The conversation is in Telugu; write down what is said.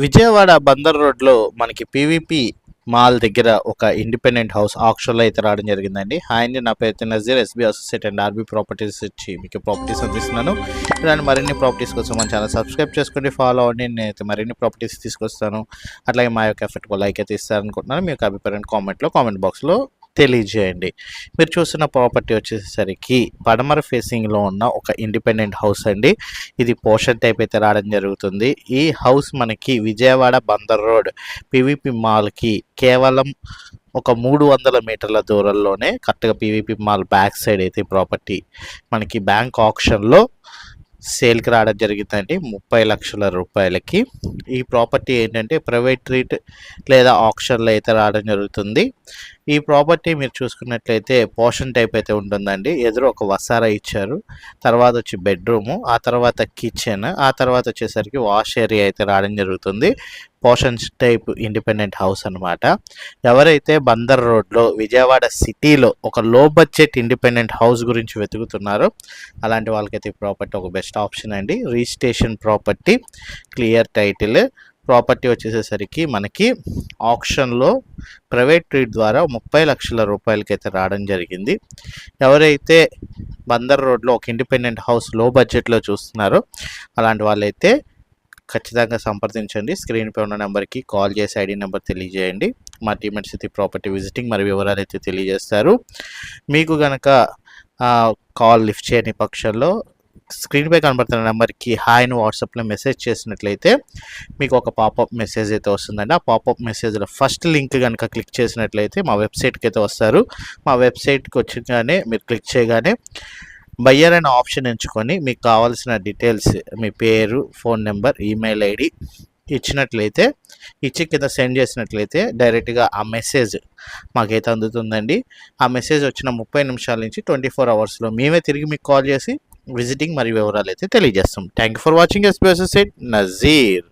విజయవాడ బందర్ రోడ్లో మనకి పీవీపీ మాల్ దగ్గర ఒక ఇండిపెండెంట్ హౌస్ ఆక్షన్లో అయితే రావడం జరిగిందండి. హాయ్ అండి నా పేరు Nazeer SB associate and RB properties ఇచ్చి మీకు ప్రాపర్టీస్ అందిస్తున్నాను. ఇలాంటి మరిన్ని ప్రాపర్టీస్ కోసం మన ఛానల్ సబ్స్క్రైబ్ చేసుకోండి ఫాలో అవ్వండి. నేనైతే మరిన్ని ప్రాపర్టీస్ తీసుకొస్తాను. అట్లాగే మా యొక్క ఎఫెక్ట్ లైక్ అయితే ఇస్తారనుకుంటున్నాను. మీ యొక్క అభిప్రాయం కామెంట్లో కామెంట్ బాక్స్లో తెలియజేయండి. మీరు చూసిన ప్రాపర్టీ వచ్చేసరికి పడమర ఫేసింగ్లో ఉన్న ఒక ఇండిపెండెంట్ హౌస్ అండి. ఇది పోషన్ టైప్ అయితే రావడం జరుగుతుంది. ఈ హౌస్ మనకి విజయవాడ బందర్ రోడ్ పివిపి మాల్కి కేవలం ఒక మూడు వందల మీటర్ల దూరంలోనే కరెక్ట్గా పీవీపీ మాల్ బ్యాక్ సైడ్ అయితే ప్రాపర్టీ మనకి బ్యాంక్ ఆప్షన్లో సేల్కి రావడం జరిగిందండి ముప్పై లక్షల రూపాయలకి. ఈ ప్రాపర్టీ ఏంటంటే ప్రైవేట్ రీట్ లేదా ఆప్షన్లో అయితే రావడం జరుగుతుంది. ఈ ప్రాపర్టీ మీరు చూసుకున్నట్లయితే పోర్షన్ టైప్ అయితే ఉంటుందండి. ఎదురు ఒక వసారా ఇచ్చారు. తర్వాత వచ్చి బెడ్రూము ఆ తర్వాత కిచెన్ ఆ తర్వాత వచ్చేసరికి వాష్ ఏరియా అయితే రావడం జరుగుతుంది. పోర్షన్ టైప్ ఇండిపెండెంట్ హౌస్ అనమాట ఎవరైతే బందర్ రోడ్లో విజయవాడ సిటీలో ఒక లో బడ్జెట్ ఇండిపెండెంట్ హౌస్ గురించి వెతుకుతున్నారో అలాంటి వాళ్ళకైతే ఈ ప్రాపర్టీ ఒక బెస్ట్ ఆప్షన్ అండి. Registration property clear title property వచ్చేసేసరికి మనకి ఆప్షన్లో ప్రైవేట్ ట్రీట్ ద్వారా ముప్పై లక్షల రూపాయలకైతే రావడం జరిగింది. ఎవరైతే బందర్ రోడ్లో ఒక ఇండిపెండెంట్ హౌస్లో బడ్జెట్లో చూస్తున్నారో అలాంటి వాళ్ళైతే ఖచ్చితంగా సంప్రదించండి. స్క్రీన్పై ఉన్న నెంబర్కి కాల్ చేసి ఐడి నెంబర్ తెలియజేయండి. మా టీమెట్ సిటీ ప్రాపర్టీ విజిటింగ్ మరి వివరాలు అయితే తెలియజేస్తారు. మీకు గనక కాల్ లిఫ్ట్ చేయని పక్షంలో స్క్రీన్పై కనబడుతున్న నెంబర్కి హాయ్ అని వాట్సాప్లో మెసేజ్ చేసినట్లయితే మీకు ఒక పాపప్ మెసేజ్ అయితే వస్తుందండి. ఆ పాపప్ మెసేజ్లో ఫస్ట్ లింక్ కనుక క్లిక్ చేసినట్లయితే మా వెబ్సైట్కి అయితే వస్తారు. మా వెబ్సైట్కి వచ్చిగానే మీరు క్లిక్ చేయగానే బయ్యర్ అనే ఆప్షన్ ఎంచుకొని మీకు కావాల్సిన డీటెయిల్స్ మీ పేరు ఫోన్ నెంబర్ ఈమెయిల్ ఐడి ఇచ్చినట్లయితే ఇచ్చి కింద సెండ్ చేసినట్లయితే డైరెక్ట్గా ఆ మెసేజ్ మాకైతే అందుతుందండి. ఆ మెసేజ్ వచ్చిన ముప్పై నిమిషాల నుంచి ట్వంటీ ఫోర్ అవర్స్లో మేమే తిరిగి మీకు కాల్ చేసి విజిటింగ్ మరియు వివరాలు అయితే తెలియజేస్తాం thank you for watching SP associate Nazeer